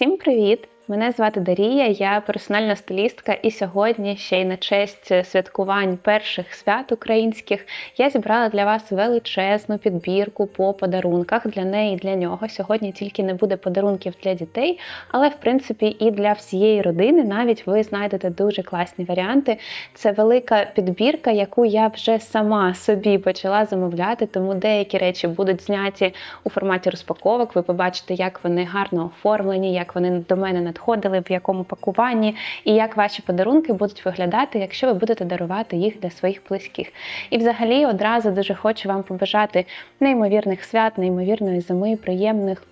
Всім привіт! Мене звати Дарія, я персональна стилістка, і сьогодні ще й на честь святкувань перших свят українських я зібрала для вас величезну підбірку по подарунках для неї і для нього. Сьогодні тільки не буде подарунків для дітей, але в принципі і для всієї родини навіть ви знайдете дуже класні варіанти. Це велика підбірка, яку я вже сама собі почала замовляти, тому деякі речі будуть зняті у форматі розпаковок. Ви побачите, як вони гарно оформлені, як вони до мене надходять надходили, в якому пакуванні, і як ваші подарунки будуть виглядати, якщо ви будете дарувати їх для своїх близьких. І взагалі одразу дуже хочу вам побажати неймовірних свят, неймовірної зими, приємних.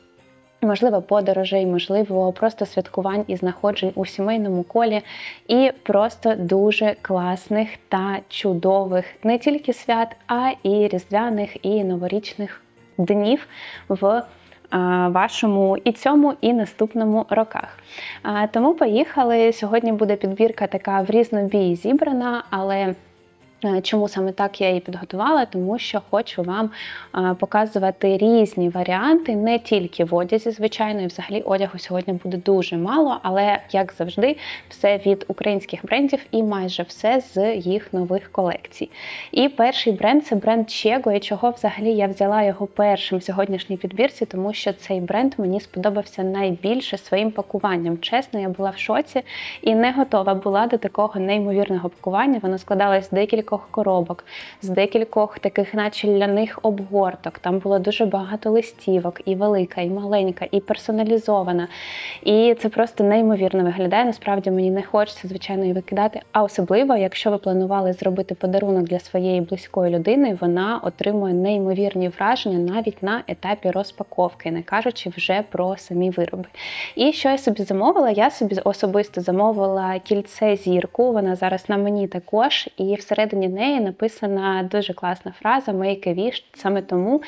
Можливо, подорожей, можливо, просто святкувань і знаходжень у сімейному колі, і просто дуже класних та чудових не тільки свят, а і різдвяних і новорічних днів в вашому і цьому, і наступному роках. Тому поїхали. Сьогодні буде підбірка така в різнобій зібрана, але Е, чому саме так я її підготувала? Тому що хочу вам е, показувати різні варіанти, не тільки в одязі, звичайно, і взагалі одягу сьогодні буде дуже мало, але, як завжди, все від українських брендів і майже все з їх нових колекцій. І перший бренд це бренд Chego, і чого взагалі я взяла його першим в сьогоднішній підбірці, тому що цей бренд мені сподобався найбільше своїм пакуванням. Чесно, я була в шоці і не готова була до такого неймовірного пакування. Воно складалось декілька декількох коробок, з декількох таких, наче ляних обгорток. Там було дуже багато листівок, і велика, і маленька, і персоналізована. І це просто неймовірно виглядає. Насправді мені не хочеться, звичайно, її викидати. А особливо, якщо ви планували зробити подарунок для своєї близької людини, вона отримує неймовірні враження навіть на етапі розпаковки, не кажучи вже про самі вироби. І що я собі замовила? Я собі особисто замовила кільце зірку. Вона зараз на мені також, і всередині всередині неї написана дуже класна фраза Make a wish. Саме тому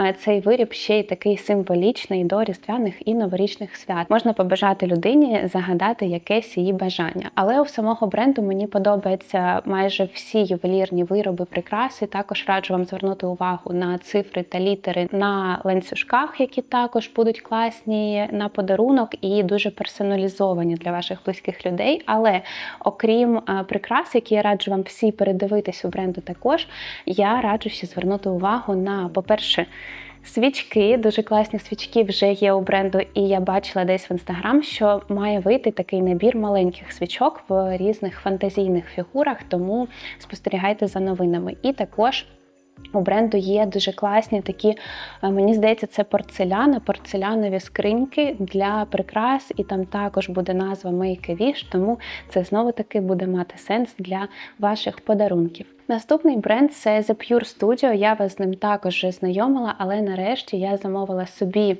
е, цей виріб ще й такий символічний до різдвяних і новорічних свят. Можна побажати людині загадати якесь її бажання. Але у самого бренду мені подобаються майже всі ювелірні вироби, прикраси. Також раджу вам звернути увагу на цифри та літери на ланцюжках, які також будуть класні на подарунок і дуже персоналізовані для ваших близьких людей. Але окрім е, прикрас, які я раджу вам всі передивитися, дивитись у бренду також, я раджу ще звернути увагу на, по-перше, Свічки, дуже класні свічки вже є у бренду, і я бачила десь в інстаграм, що має вийти такий набір маленьких свічок в різних фантазійних фігурах, тому спостерігайте за новинами. І також у бренду є дуже класні такі, е, мені здається, це порцеляни, порцелянові скриньки для прикрас, і там також буде назва Make a Wish, тому це знову-таки буде мати сенс для ваших подарунків. Наступний бренд це The Pure Studio. Я вас з ним також знайомила, але нарешті я замовила собі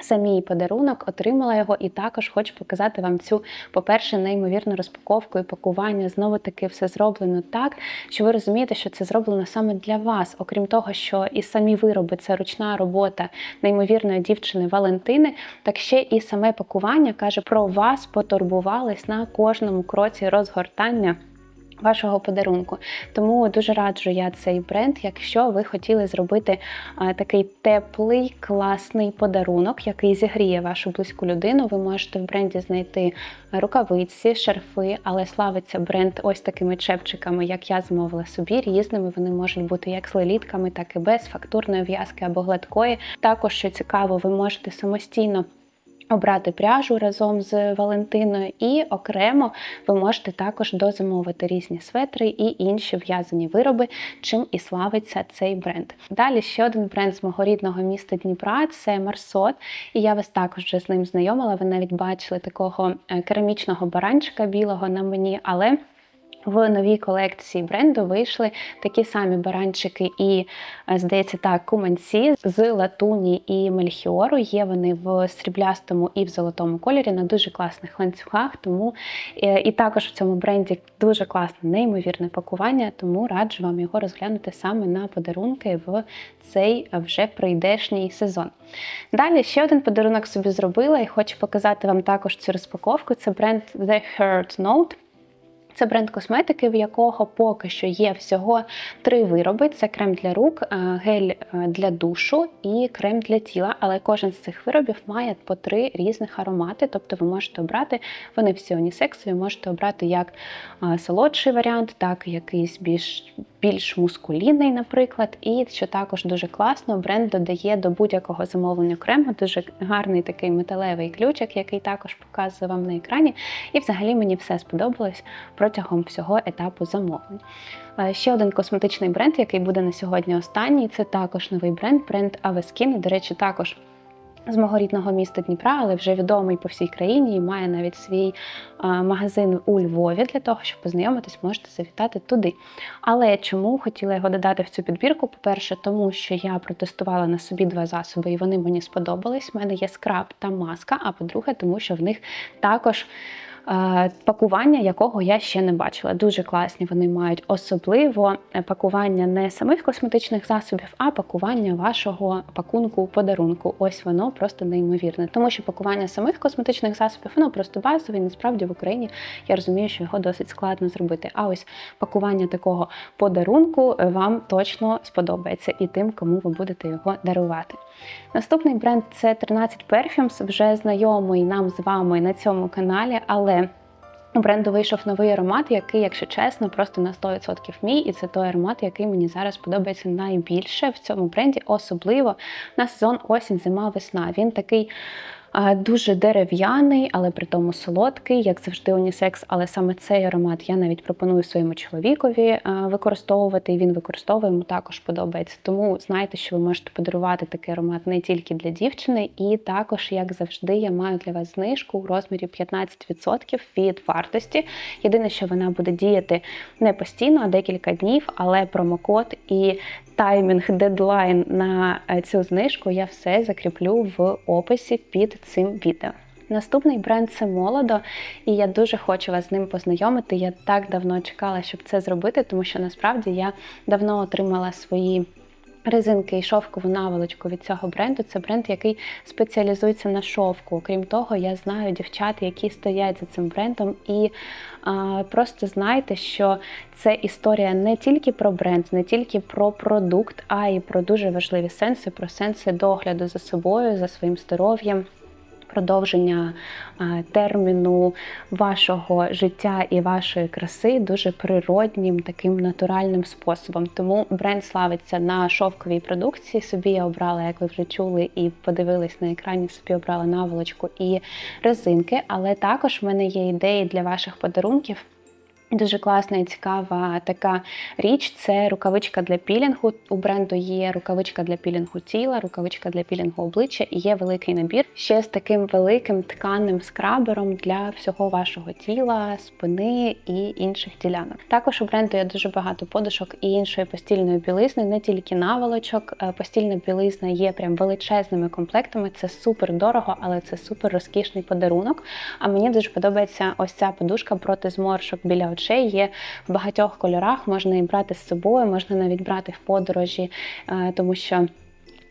самій подарунок, отримала його і також хочу показати вам цю, по-перше, неймовірну розпаковку і пакування. Знову таки все зроблено так, що ви розумієте, що це зроблено саме для вас. Окрім того, що і самі вироби це ручна робота неймовірної дівчини Валентини, так ще і саме пакування каже про вас потурбувались на кожному кроці розгортання вашого подарунку. Тому дуже раджу я цей бренд, якщо ви хотіли зробити такий теплий, класний подарунок, який зігріє вашу близьку людину. Ви можете в бренді знайти рукавиці, шарфи, але славиться бренд ось такими чепчиками, як я замовила собі, різними. Вони можуть бути як з лелітками, так і без фактурної в'язки або гладкої. Також що цікаво, ви можете самостійно. Обрати пряжу разом з Валентиною, і окремо ви можете також дозамовити різні светри і інші в'язані вироби, чим і славиться цей бренд. Далі ще один бренд з мого рідного міста Дніпра це Марсот. І я вас також вже з ним знайомила. Ви навіть бачили такого е, керамічного баранчика білого на мені, але в новій колекції бренду вийшли такі самі баранчики і, е, здається, так, куманці з латуні і мельхіору. Є вони в сріблястому і в золотому кольорі на дуже класних ланцюгах. Тому е, і також в цьому бренді дуже класне, неймовірне пакування, тому раджу вам його розглянути саме на подарунки в цей вже прийдешній сезон. Далі ще один подарунок собі зробила і хочу показати вам також цю розпаковку. Це бренд The Heart Note. Це бренд косметики, в якого поки що є всього три вироби: це крем для рук, е, гель е, для душу і крем для тіла. Але кожен з цих виробів має по три різних аромати. Тобто ви можете обрати, вони всі унісексові, можете обрати як е, солодший варіант, так і якийсь більш більш мускулінний, наприклад. І що також дуже класно, бренд додає до будь-якого замовлення крему дуже гарний такий металевий ключик, який також показує вам на екрані. І взагалі мені все сподобалось протягом всього етапу замовлень. Е, Ще один косметичний бренд, який буде на сьогодні останній, це також новий бренд, бренд Aveskin. До речі, також з мого рідного міста Дніпра, але вже відомий по всій країні і має навіть свій магазин у Львові. Для того, щоб познайомитись, можете завітати туди. Але чому хотіла його додати в цю підбірку? По-перше, тому що я протестувала на собі два засоби, і вони мені сподобались. У мене є скраб та маска. А по-друге, тому що в них також. Е, Пакування, якого я ще не бачила. Дуже класні вони мають особливо е, пакування не самих косметичних засобів, а пакування вашого пакунку подарунку. Ось воно просто неймовірне. Тому що пакування самих косметичних засобів воно просто базове. Насправді в Україні я розумію, що його досить складно зробити. А ось пакування такого подарунку е, вам точно сподобається і тим, кому ви будете його дарувати. Наступний бренд це 13 Perfumes, вже знайомий нам з вами на цьому каналі, але у бренду вийшов новий аромат, який, якщо чесно, просто на 100% мій, і це той аромат, який мені зараз подобається найбільше в цьому бренді, особливо на сезон осінь, зима, весна. Він такий. Дуже дерев'яний, але при тому солодкий, як завжди, унісекс. Але саме цей аромат я навіть пропоную своєму чоловікові використовувати, і він використовує, йому також подобається. Тому знайте, що ви можете подарувати такий аромат не тільки для дівчини, і також, як завжди, я маю для вас знижку у розмірі 15% від вартості. Єдине, що вона буде діяти не постійно, а декілька днів, але промокод і таймінг, дедлайн на е, цю знижку я все закріплю в описі під цим відео. Наступний бренд це молодо, і я дуже хочу вас з ним познайомити. Я так давно чекала, щоб це зробити, тому що насправді я давно отримала свої. Резинки і шовкову наволочку від цього бренду це бренд, який спеціалізується на шовку. Крім того, я знаю дівчат, які стоять за цим брендом, і а, просто знайте, що це історія не тільки про бренд, не тільки про продукт, а й про дуже важливі сенси, про сенси догляду за собою, за своїм здоров'ям. Продовження е, терміну вашого життя і вашої краси дуже природнім, таким натуральним способом. Тому бренд славиться на шовковій продукції. Собі я обрала, як ви вже чули і подивились на екрані, собі обрала наволочку і резинки. Але також в мене є ідеї для ваших подарунків. Дуже класна і цікава така річ це рукавичка для пілінгу. У бренду є рукавичка для пілінгу тіла, рукавичка для пілінгу обличчя і є великий набір ще з таким великим тканним скрабером для всього вашого тіла, спини і інших ділянок. Також у бренду є дуже багато подушок і іншої постільної білизни, не тільки наволочок. Е, Постільна білизна є прям величезними комплектами. Це супер дорого, але це супер розкішний подарунок. А мені дуже подобається ось ця подушка проти зморшок біля очей. Є в багатьох кольорах, можна і брати з собою, можна навіть брати в подорожі, е, тому що.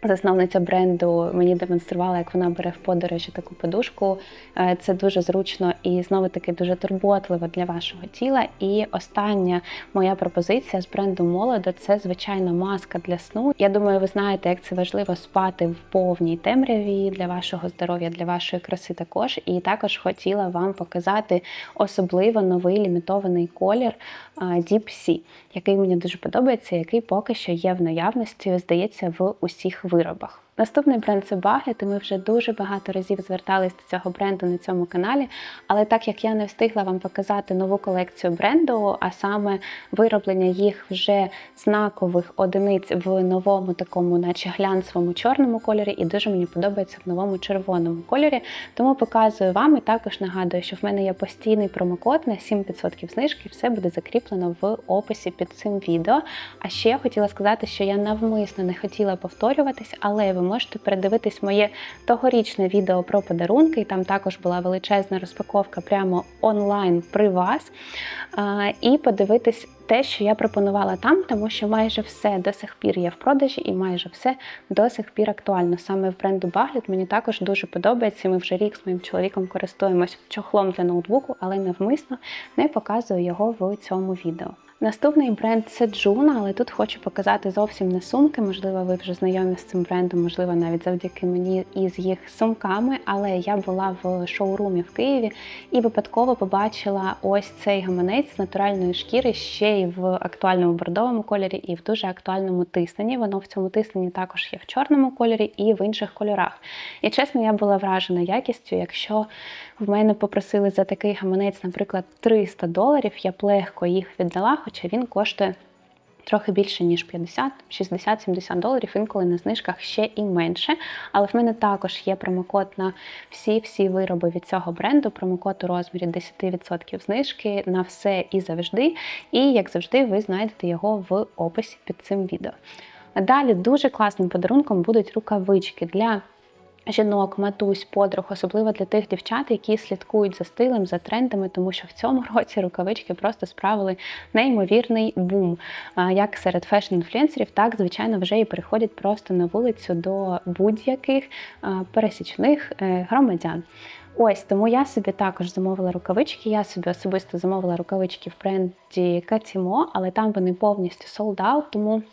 Засновниця бренду мені демонструвала, як вона бере в подорожі таку подушку. Е, Це дуже зручно і знову таки дуже турботливо для вашого тіла. І остання моя пропозиція з бренду Молодо це звичайно маска для сну. Я думаю, ви знаєте, як це важливо спати в повній темряві для вашого здоров'я, для вашої краси також. І також хотіла вам показати особливо новий лімітований колір е, Deep Sea, який мені дуже подобається, який поки що є в наявності, здається, в усіх виробах. Наступний бренд це Багет, і ми вже дуже багато разів звертались до цього бренду на цьому каналі. Але так як я не встигла вам показати нову колекцію бренду, а саме вироблення їх вже знакових одиниць в новому такому, наче глянцевому чорному кольорі, і дуже мені подобається в новому червоному кольорі. Тому показую вам і також нагадую, що в мене є постійний промокод на 7% знижки. Все буде закріплено в описі під цим відео. А ще я хотіла сказати, що я навмисно не хотіла повторюватись, але ви можете передивитись моє тогорічне відео про подарунки. і Там також була величезна розпаковка прямо онлайн при вас. І подивитись те, що я пропонувала там, тому що майже все до сих пір є в продажі, і майже все до сих пір актуально. Саме в бренду Багліт мені також дуже подобається. Ми вже рік з моїм чоловіком користуємось чохлом для ноутбуку, але навмисно не показую його в цьому відео. Наступний бренд це Джуна, але тут хочу показати зовсім не сумки. Можливо, ви вже знайомі з цим брендом, можливо, навіть завдяки мені і з їх сумками. Але я була в шоурумі в Києві і випадково побачила ось цей гаманець з натуральної шкіри ще й в актуальному бордовому кольорі, і в дуже актуальному тисненні. Воно в цьому тисненні також є в чорному кольорі і в інших кольорах. І чесно, я була вражена якістю. Якщо в мене попросили за такий гаманець, наприклад, 300 доларів, я б легко їх віддала, хоча він коштує трохи більше, ніж 50, 60, 70 доларів, інколи на знижках ще і менше. Але в мене також є промокод на всі-всі вироби від цього бренду, промокод у розмірі 10% знижки на все і завжди. І, як завжди, ви знайдете його в описі під цим відео. Далі дуже класним подарунком будуть рукавички для жінок, матусь, подруг, особливо для тих дівчат, які слідкують за стилем, за трендами, тому що в цьому році рукавички просто справили неймовірний бум. Як серед фешн-інфлюенсерів, так звичайно вже і переходять просто на вулицю до будь-яких пересічних е, громадян. Ось тому я собі також замовила рукавички. Я собі особисто замовила рукавички в бренді Катімо, але там вони повністю sold out, тому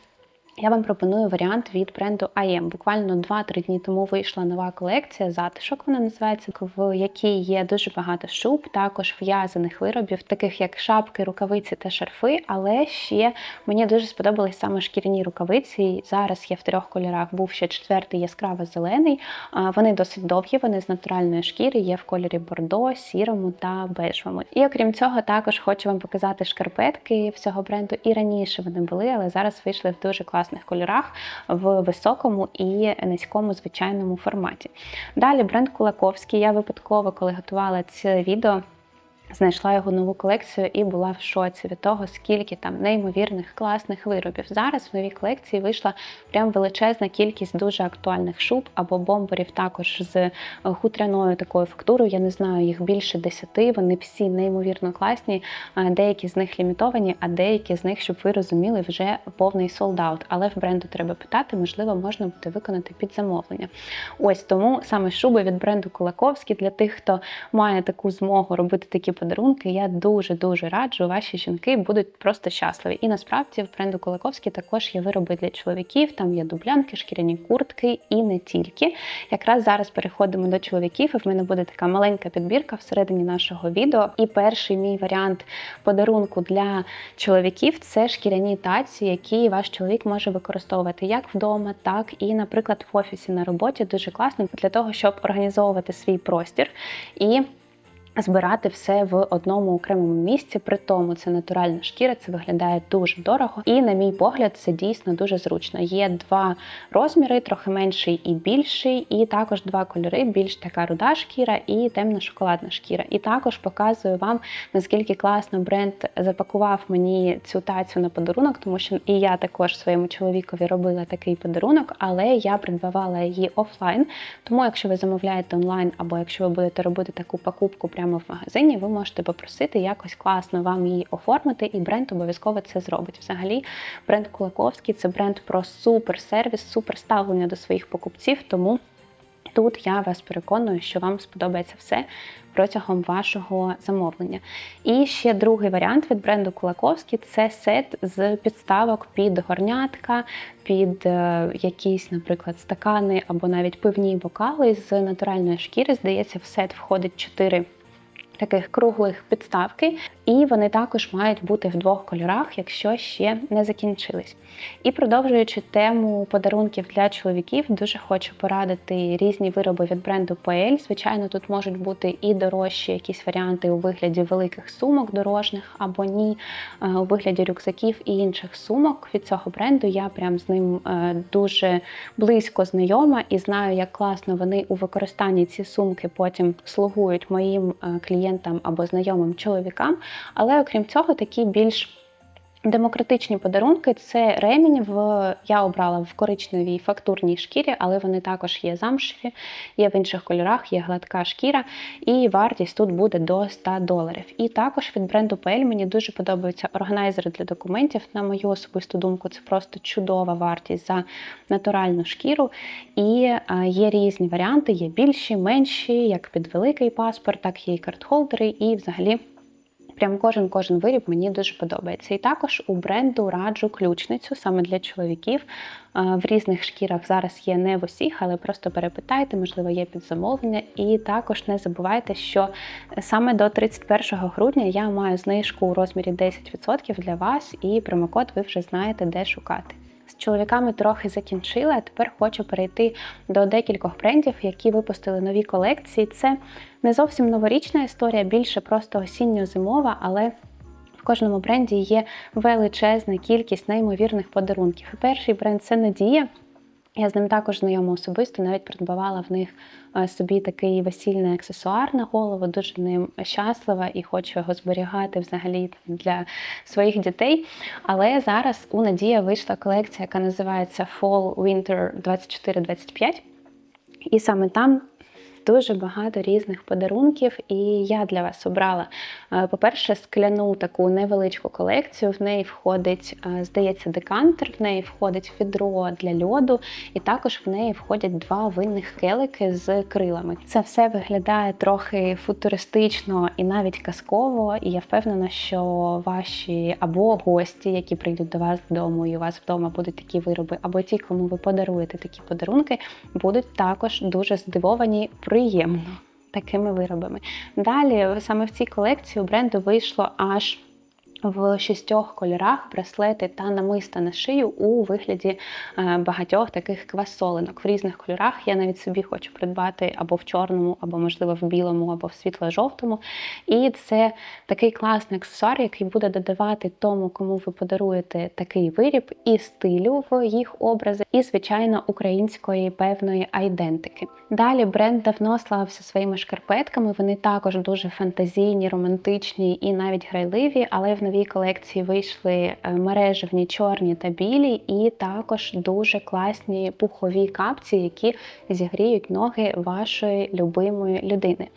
я вам пропоную варіант від бренду IM. Буквально 2-3 дні тому вийшла нова колекція, затишок вона називається, в якій є дуже багато шуб, також в'язаних виробів, таких як шапки, рукавиці та шарфи. Але ще мені дуже сподобались саме шкіряні рукавиці. Зараз є в трьох кольорах. Був ще четвертий яскраво-зелений. Вони досить довгі, вони з натуральної шкіри, є в кольорі бордо, сірому та бежевому. І окрім цього, також хочу вам показати шкарпетки всього бренду. І раніше вони були, але зараз вийшли в дуже класний класних кольорах в високому і низькому звичайному форматі. Далі бренд Кулаковський. Я випадково, коли готувала це відео знайшла його нову колекцію і була в шоці від того, скільки там неймовірних класних виробів. Зараз в новій колекції вийшла прям величезна кількість дуже актуальних шуб або бомберів, також з хутряною такою фактурою. Я не знаю, їх більше десяти. Вони всі неймовірно класні. Деякі з них лімітовані, а деякі з них, щоб ви розуміли, вже повний солдаут. Але в бренду треба питати, можливо, можна буде виконати під замовлення. Ось тому саме шуби від бренду Кулаковський для тих, хто має таку змогу робити такі подарунки. Я дуже-дуже раджу, ваші жінки будуть просто щасливі. І насправді в бренду Кулаковський також є вироби для чоловіків, там є дублянки, шкіряні куртки і не тільки. Якраз зараз переходимо до чоловіків, і в мене буде така маленька підбірка всередині нашого відео. І перший мій варіант подарунку для чоловіків це шкіряні таці, які ваш чоловік може використовувати як вдома, так і, наприклад, в офісі на роботі. Дуже класно для того, щоб організовувати свій простір і збирати все в одному окремому місці. При тому це натуральна шкіра, це виглядає дуже дорого. І, на мій погляд, це дійсно дуже зручно. Є два розміри, трохи менший і більший, і також два кольори: більш така руда шкіра і темна шоколадна шкіра. І також показую вам, наскільки класно бренд запакував мені цю тацю на подарунок, тому що і я також своєму чоловікові робила такий подарунок, але я придбавала її офлайн. Тому, якщо ви замовляєте онлайн, або якщо ви будете робити таку покупку, прямо в магазині, ви можете попросити якось класно вам її оформити, і бренд обов'язково це зробить. Взагалі, бренд Кулаковський це бренд про суперсервіс, супер ставлення до своїх покупців. Тому тут я вас переконую, що вам сподобається все. Протягом вашого замовлення. І ще другий варіант від бренду Кулаковський це сет з підставок під горнятка, під е, якісь, наприклад, стакани або навіть пивні бокали з натуральної шкіри. Здається, в сет входить 4 таких круглих підставки, і вони також мають бути в двох кольорах, якщо ще не закінчились. І продовжуючи тему подарунків для чоловіків, дуже хочу порадити різні вироби від бренду PL. Звичайно, тут можуть бути і дорожчі якісь варіанти у вигляді великих сумок дорожніх або ні, е, у вигляді рюкзаків і інших сумок від цього бренду. Я прям з ним е, дуже близько знайома і знаю, як класно вони у використанні ці сумки потім слугують моїм клієнтам клієнтам або знайомим чоловікам. Але окрім цього, такі більш Демократичні подарунки це ремінь в я обрала в коричневій фактурній шкірі, але вони також є замшеві, є в інших кольорах, є гладка шкіра, і вартість тут буде до 100 доларів. І також від бренду PL мені дуже подобаються органайзери для документів. На мою особисту думку, це просто чудова вартість за натуральну шкіру. І е, є різні варіанти, є більші, менші, як під великий паспорт, так є і картхолдери, і взагалі. Прям кожен кожен виріб мені дуже подобається. І також у бренду раджу ключницю саме для чоловіків. В різних шкірах зараз є не в усіх, але просто перепитайте, можливо, є підзамовлення. І також не забувайте, що саме до 31 грудня я маю знижку у розмірі 10% для вас, і промокод ви вже знаєте, де шукати. Чоловіками трохи закінчила, тепер хочу перейти до декількох брендів, які випустили нові колекції. Це не зовсім новорічна історія, більше просто осінньо-зимова, але в кожному бренді є величезна кількість неймовірних подарунків. Перший бренд це Надія. Я з ним також знайома особисто, навіть придбавала в них е, собі такий весільний аксесуар на голову, дуже ним щаслива і хочу його зберігати взагалі для своїх дітей. Але зараз у Надія вийшла колекція, яка називається Fall Winter 24-25. І саме там дуже багато різних подарунків, і я для вас обрала, е, по-перше, скляну таку невеличку колекцію. В неї входить, е, здається, декантер, в неї входить відро для льоду, і також в неї входять два винних келики з крилами. Це все виглядає трохи футуристично і навіть казково. І я впевнена, що ваші або гості, які прийдуть до вас додому, і у вас вдома будуть такі вироби, або ті, кому ви подаруєте такі подарунки, будуть також дуже здивовані приємно такими виробами. Далі, саме в цій колекції у бренду вийшло аж в шістьох кольорах браслети та намиста на шию у вигляді е, багатьох таких квасолинок в різних кольорах. Я навіть собі хочу придбати або в чорному, або, можливо, в білому, або в світло-жовтому. І це такий класний аксесуар, який буде додавати тому, кому ви подаруєте такий виріб, і стилю в їх образи, і, звичайно, української певної айдентики. Далі бренд давно славився своїми шкарпетками. Вони також дуже фантазійні, романтичні і навіть грайливі, але в новій колекції вийшли е, мережевні чорні та білі, і також дуже класні пухові капці, які зігріють ноги вашої любимої людини.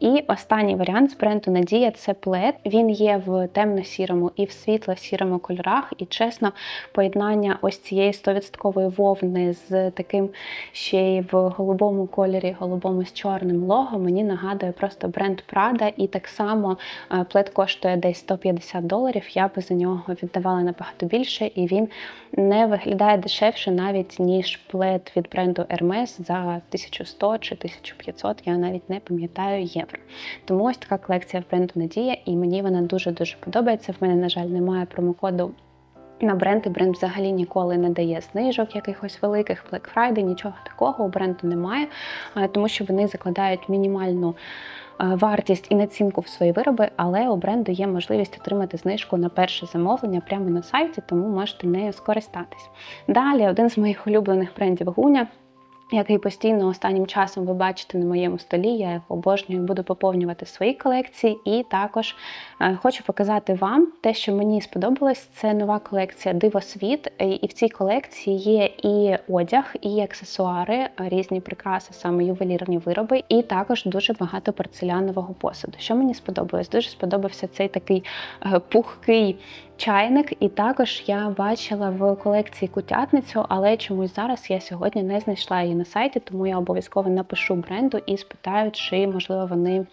І останній варіант з бренду Надія це плед. Він є в темно-сірому і в світло-сірому кольорах. І чесно, поєднання ось цієї 100% вовни з таким ще й в голубому кольорі, голубому з чорним лого, мені нагадує просто бренд Prada. І так само е, плед коштує десь 150 доларів. Я би за нього віддавала набагато більше, і він не виглядає дешевше навіть ніж плед від бренду Hermes за 1100 чи 1500, я навіть не пам'ятаю євро. Тому ось така колекція в бренду Надія, і мені вона дуже-дуже подобається. В мене, на жаль, немає промокоду. На бренди бренд взагалі ніколи не дає знижок, якихось великих Black Friday, нічого такого у бренду немає, тому що вони закладають мінімальну вартість і націнку в свої вироби, але у бренду є можливість отримати знижку на перше замовлення прямо на сайті, тому можете нею скористатись. Далі один з моїх улюблених брендів Гуня який постійно останнім часом ви бачите на моєму столі. Я його обожнюю, буду поповнювати свої колекції. І також е, хочу показати вам те, що мені сподобалось. Це нова колекція Дивосвіт. І в цій колекції є і одяг, і аксесуари, різні прикраси, саме ювелірні вироби, і також дуже багато порцелянового посуду. Що мені сподобалось? Дуже сподобався цей такий е, пухкий чайник, і також я бачила в колекції кутятницю, але чомусь зараз я сьогодні не знайшла її на сайті, тому я обов'язково напишу бренду і спитаю, чи можливо вони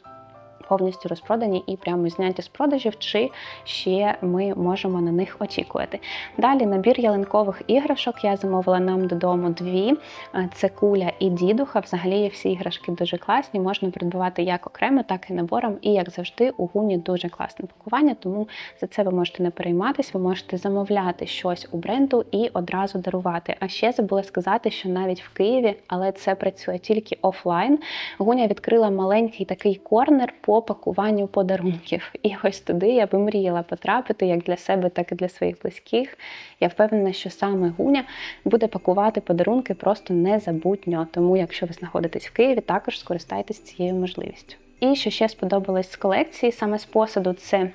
повністю розпродані і прямо зняті з продажів, чи ще ми можемо на них очікувати. Далі набір ялинкових іграшок я замовила нам додому дві: це куля і дідуха. Взагалі всі іграшки дуже класні, можна придбавати як окремо, так і набором. І, як завжди, у гуні дуже класне пакування, тому за це ви можете не перейматись, ви можете замовляти щось у бренду і одразу дарувати. А ще забула сказати, що навіть в Києві, але це працює тільки офлайн. Гуня відкрила маленький такий корнер по пакуванню подарунків. І ось туди я би мріяла потрапити як для себе, так і для своїх близьких. Я впевнена, що саме Гуня буде пакувати подарунки просто незабутньо. Тому, якщо ви знаходитесь в Києві, також скористайтесь цією можливістю. І що ще сподобалось з колекції, саме з посаду, це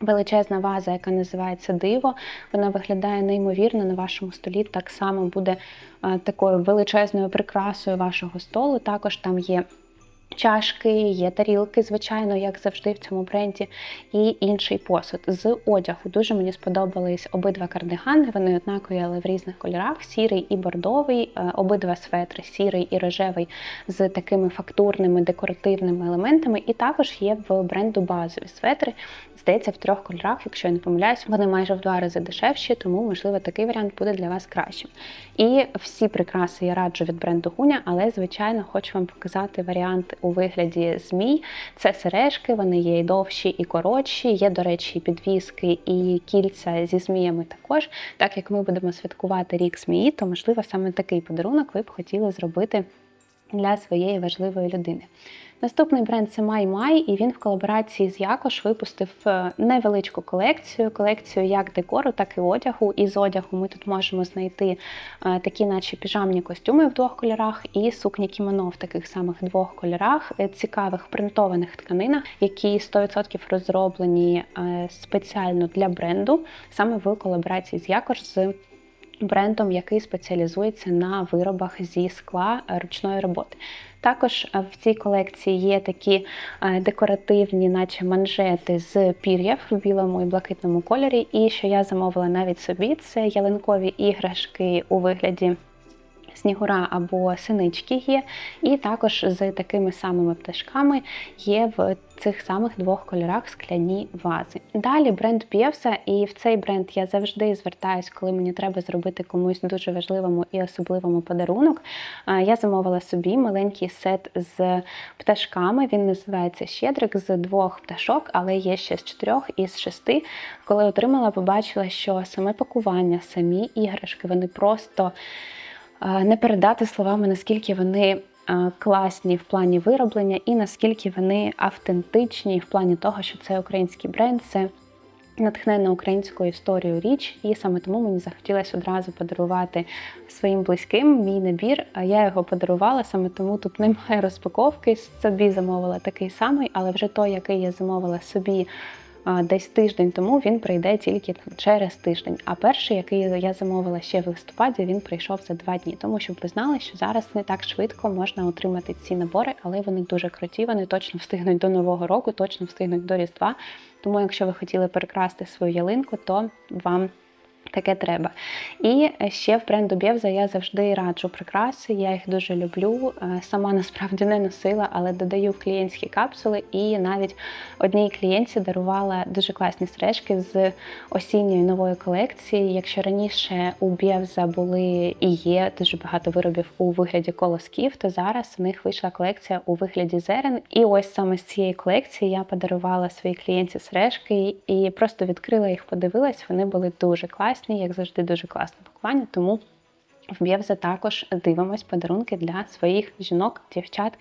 Величезна ваза, яка називається Диво. Вона виглядає неймовірно на вашому столі. Так само буде е, такою величезною прикрасою вашого столу. Також там є чашки, є тарілки, звичайно, як завжди в цьому бренді, і інший посуд. З одягу дуже мені сподобались обидва кардигани. Вони однакові, але в різних кольорах: сірий і бордовий, е, обидва светри, сірий і рожевий з такими фактурними декоративними елементами. І також є в бренду базові светри. Здається, в трьох кольорах, якщо я не помиляюсь, вони майже в два рази дешевші, тому можливо такий варіант буде для вас кращим. І всі прикраси я раджу від бренду Гуня, але звичайно хочу вам показати варіант у вигляді змій. Це сережки, вони є і довші, і коротші. Є, до речі, підвіски і кільця зі зміями також. Так як ми будемо святкувати рік змії, то можливо саме такий подарунок ви б хотіли зробити для своєї важливої людини. Наступний бренд це Май, і він в колаборації з Якош випустив е, невеличку колекцію. Колекцію як декору, так і одягу. І з одягу ми тут можемо знайти е, такі, наче піжамні костюми в двох кольорах, і сукні кімоно в таких самих двох кольорах, е, цікавих принтованих тканинах, які 100% розроблені спеціально для бренду, саме в колаборації з Якош з брендом, який спеціалізується на виробах зі скла ручної роботи. Також в цій колекції є такі декоративні, наче манжети з пір'яв в білому і блакитному кольорі. І що я замовила навіть собі, це ялинкові іграшки у вигляді снігура або синички є, і також з такими самими пташками є в цих самих двох кольорах скляні вази. Далі бренд Пєвса, і в цей бренд я завжди звертаюсь, коли мені треба зробити комусь дуже важливому і особливому подарунок. Я замовила собі маленький сет з пташками. Він називається Щедрик з двох пташок, але є ще з чотирьох і з шести. Коли отримала, побачила, що саме пакування, самі іграшки, вони просто не передати словами, наскільки вони класні в плані вироблення і наскільки вони автентичні в плані того, що це український бренд, це натхнена українською історією річ, і саме тому мені захотілося одразу подарувати своїм близьким мій набір. Я його подарувала, саме тому тут немає розпаковки. Собі замовила такий самий, але вже той, який я замовила собі десь тиждень тому він прийде тільки через тиждень. А перший, який я замовила ще в листопаді, він прийшов за два дні. Тому щоб ви знали, що зараз не так швидко можна отримати ці набори, але вони дуже круті. Вони точно встигнуть до нового року, точно встигнуть до різдва. Тому, якщо ви хотіли перекрасти свою ялинку, то вам Таке треба. І ще в бренду Бєвза я завжди раджу прикраси, я їх дуже люблю. Е, сама насправді не носила, але додаю клієнтські капсули. І навіть одній клієнтці дарувала дуже класні сережки з осінньої нової колекції. Якщо раніше у Бєвза були і є дуже багато виробів у вигляді колосків, то зараз у них вийшла колекція у вигляді зерен. І ось саме з цієї колекції я подарувала своїй клієнтці сережки і просто відкрила їх, подивилась. Вони були дуже класні класні, як завжди, дуже класне пакування. Тому в Б'євзе також дивимось подарунки для своїх жінок, дівчат.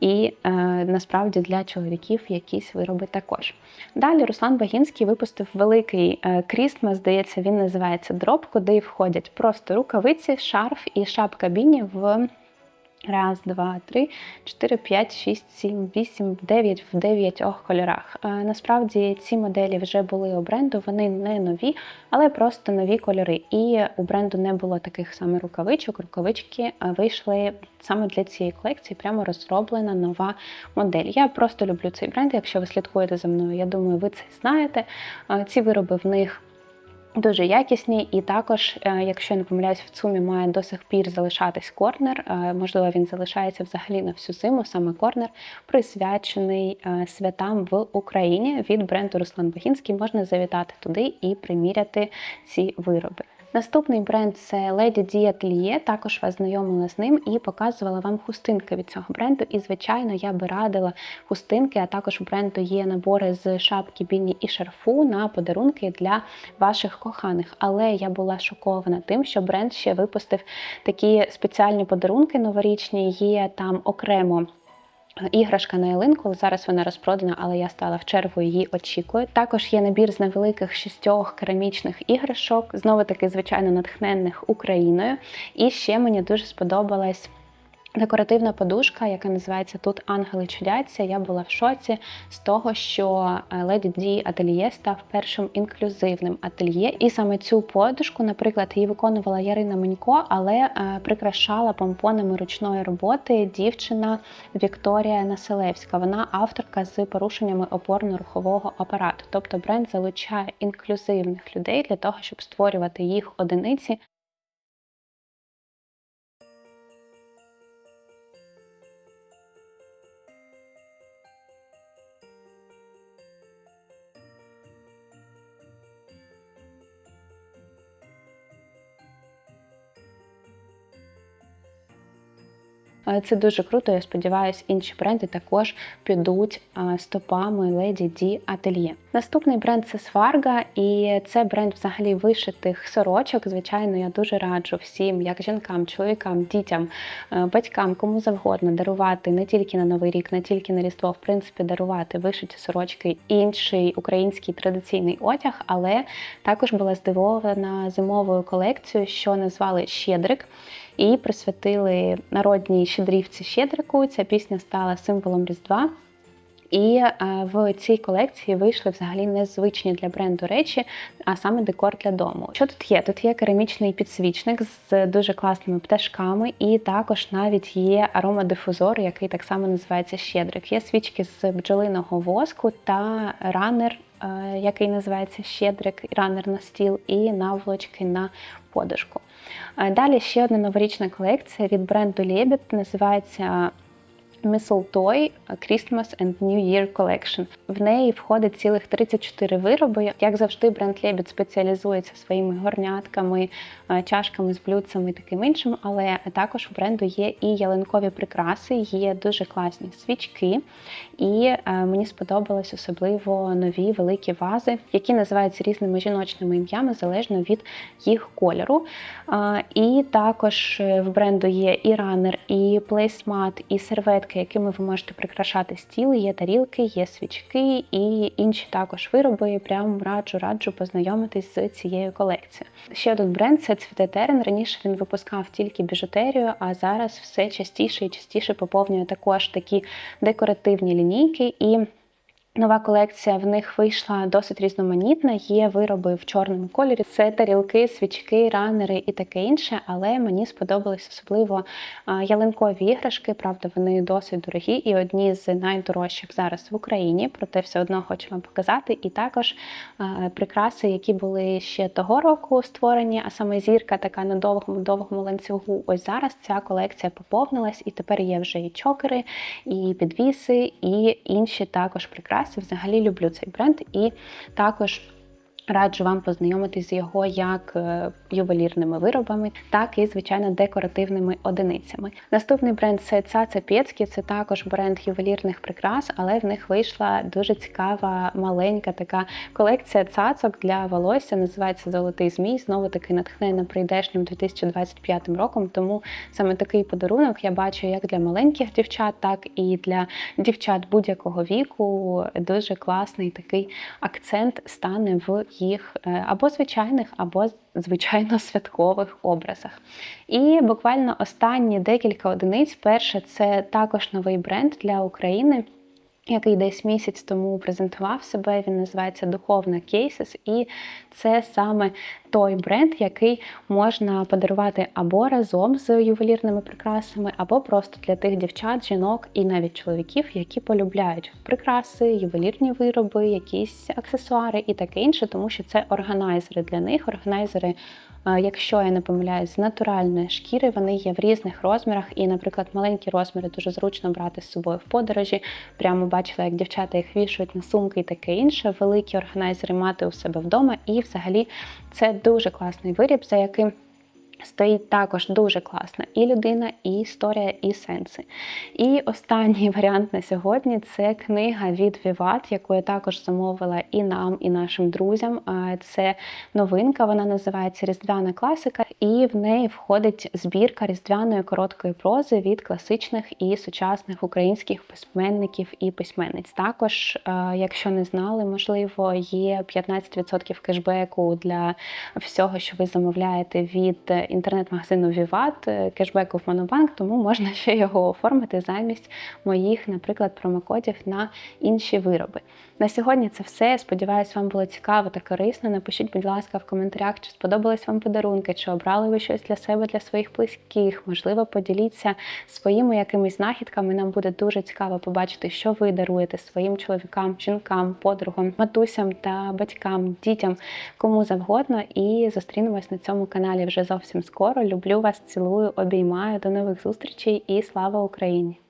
І е, насправді для чоловіків якісь вироби також. Далі Руслан Багінський випустив великий е, крістма, здається, він називається дроп, куди входять просто рукавиці, шарф і шапка біні в Раз, два, три, чотири, п'ять, шість, сім, вісім, дев'ять в дев'ятьох кольорах. Е, насправді ці моделі вже були у бренду, вони не нові, але просто нові кольори. І у бренду не було таких саме рукавичок. Рукавички вийшли саме для цієї колекції, прямо розроблена нова модель. Я просто люблю цей бренд. Якщо ви слідкуєте за мною, я думаю, ви це знаєте. Е, ці вироби в них. Дуже якісні, і також, е, якщо я не помиляюсь, в ЦУМі має до сих пір залишатись корнер. Е, можливо, він залишається взагалі на всю зиму, саме корнер, присвячений е, святам в Україні від бренду Руслан Богінський. Можна завітати туди і приміряти ці вироби. Наступний бренд це Lady Di Atelier, Також вас знайомила з ним і показувала вам хустинки від цього бренду. І, звичайно, я би радила хустинки, а також у бренду є набори з шапки, біні і шарфу на подарунки для ваших коханих. Але я була шокована тим, що бренд ще випустив такі спеціальні подарунки новорічні, є там окремо. Іграшка на ялинку, зараз вона розпродана, але я стала в чергу її очікую. Також є набір з невеликих шістьох керамічних іграшок, знову таки, звичайно, натхненних Україною. І ще мені дуже сподобалась Декоративна подушка, яка називається тут Ангели чудяться. Я була в шоці з того, що Lady D ательє став першим інклюзивним ательє. І саме цю подушку, наприклад, її виконувала Ярина Менько, але е, прикрашала помпонами ручної роботи дівчина Вікторія Населевська. Вона авторка з порушеннями опорно-рухового апарату. Тобто бренд залучає інклюзивних людей для того, щоб створювати їх одиниці Це дуже круто. Я сподіваюся, інші бренди також підуть стопами Lady D Atelier. Наступний бренд це Сварга, і це бренд взагалі вишитих сорочок. Звичайно, я дуже раджу всім, як жінкам, чоловікам, дітям, батькам, кому завгодно дарувати не тільки на новий рік, не тільки на різдво, в принципі, дарувати вишиті сорочки, інший український традиційний одяг, але також була здивована зимовою колекцією, що назвали Щедрик і присвятили народній щедрівці Щедрику. Ця пісня стала символом Різдва. І е, в цій колекції вийшли взагалі незвичні для бренду речі, а саме декор для дому. Що тут є? Тут є керамічний підсвічник з дуже класними пташками, і також навіть є аромадифузор, який так само називається Щедрик. Є свічки з бджолиного воску та ранер, е, який називається Щедрик, ранер на стіл, і наволочки на подушку. Е, Далі ще одна новорічна колекція від бренду Лебід, називається Mistletoe Christmas and New Year Collection. В неї входить цілих 34 вироби. Як завжди, бренд Лебід спеціалізується своїми горнятками, чашками з блюдцями і таким іншим, але також у бренду є і ялинкові прикраси, є дуже класні свічки. І мені сподобались особливо нові великі вази, які називаються різними жіночними ім'ями залежно від їх кольору. І також е, в бренду є і ранер, і плейсмат, і серветки, якими ви можете прикрашати стіл. Є тарілки, є свічки і інші також вироби. Прям раджу раджу познайомитись з цією колекцією. Ще один бренд це Цвіте Терен. Раніше він випускав тільки біжутерію, а зараз все частіше і частіше поповнює також такі декоративні лінійки і. Нова колекція в них вийшла досить різноманітна. Є вироби в чорному кольорі. Це тарілки, свічки, ранери і таке інше. Але мені сподобались особливо ялинкові іграшки. Правда, вони досить дорогі і одні з найдорожчих зараз в Україні. Проте все одно хочу вам показати. І також прикраси, які були ще того року створені, а саме зірка така на довгому довгому ланцюгу. Ось зараз ця колекція поповнилась, і тепер є вже і чокери, і підвіси, і інші також прикраси. Взагалі люблю цей бренд і також. Раджу вам познайомитись з його як е, ювелірними виробами, так і, звичайно, декоративними одиницями. Наступний бренд це Цаца Пєцкі, це також бренд ювелірних прикрас, але в них вийшла дуже цікава маленька така колекція цацок для волосся. Називається Золотий Змій. Знову таки натхнена прийдешнім 2025 роком. Тому саме такий подарунок я бачу як для маленьких дівчат, так і для дівчат будь-якого віку. Дуже класний такий акцент стане в їх е, або звичайних, або звичайно святкових образах. І буквально останні декілька одиниць. Перше, це також новий бренд для України. Який десь місяць тому презентував себе, він називається Духовна Cases, і це саме той бренд, який можна подарувати або разом з ювелірними прикрасами, або просто для тих дівчат, жінок і навіть чоловіків, які полюбляють прикраси, ювелірні вироби, якісь аксесуари і таке інше, тому що це органайзери для них. Органайзери, е, якщо я не помиляюсь, з натуральної шкіри вони є в різних розмірах. І, наприклад, маленькі розміри дуже зручно брати з собою в подорожі. Прямо бачила, як дівчата їх вішають на сумки і таке інше. Великі органайзери мати у себе вдома. І взагалі це дуже класний виріб, за яким стоїть також дуже класна і людина, і історія, і сенси. І останній варіант на сьогодні це книга від Віват, яку я також замовила і нам, і нашим друзям. Це новинка, вона називається Різдвяна класика, і в неї входить збірка різдвяної короткої прози від класичних і сучасних українських письменників і письменниць. Також, е, якщо не знали, можливо, є 15% кешбеку для всього, що ви замовляєте від інтернет-магазину Vivat, е, кешбеку в Монобанк, тому можна ще його оформити замість моїх, наприклад, промокодів на інші вироби. На сьогодні це все. Сподіваюсь, вам було цікаво та корисно. Напишіть, будь ласка, в коментарях, чи сподобались вам подарунки, чи обрали ви щось для себе, для своїх близьких. Можливо, поділіться своїми якимись знахідками. Нам буде дуже цікаво побачити, що ви даруєте своїм чоловікам, жінкам, подругам, матусям та батькам, дітям, кому завгодно. І зустрінемось на цьому каналі вже зовсім скоро. Люблю вас, цілую, обіймаю. До нових зустрічей і слава Україні!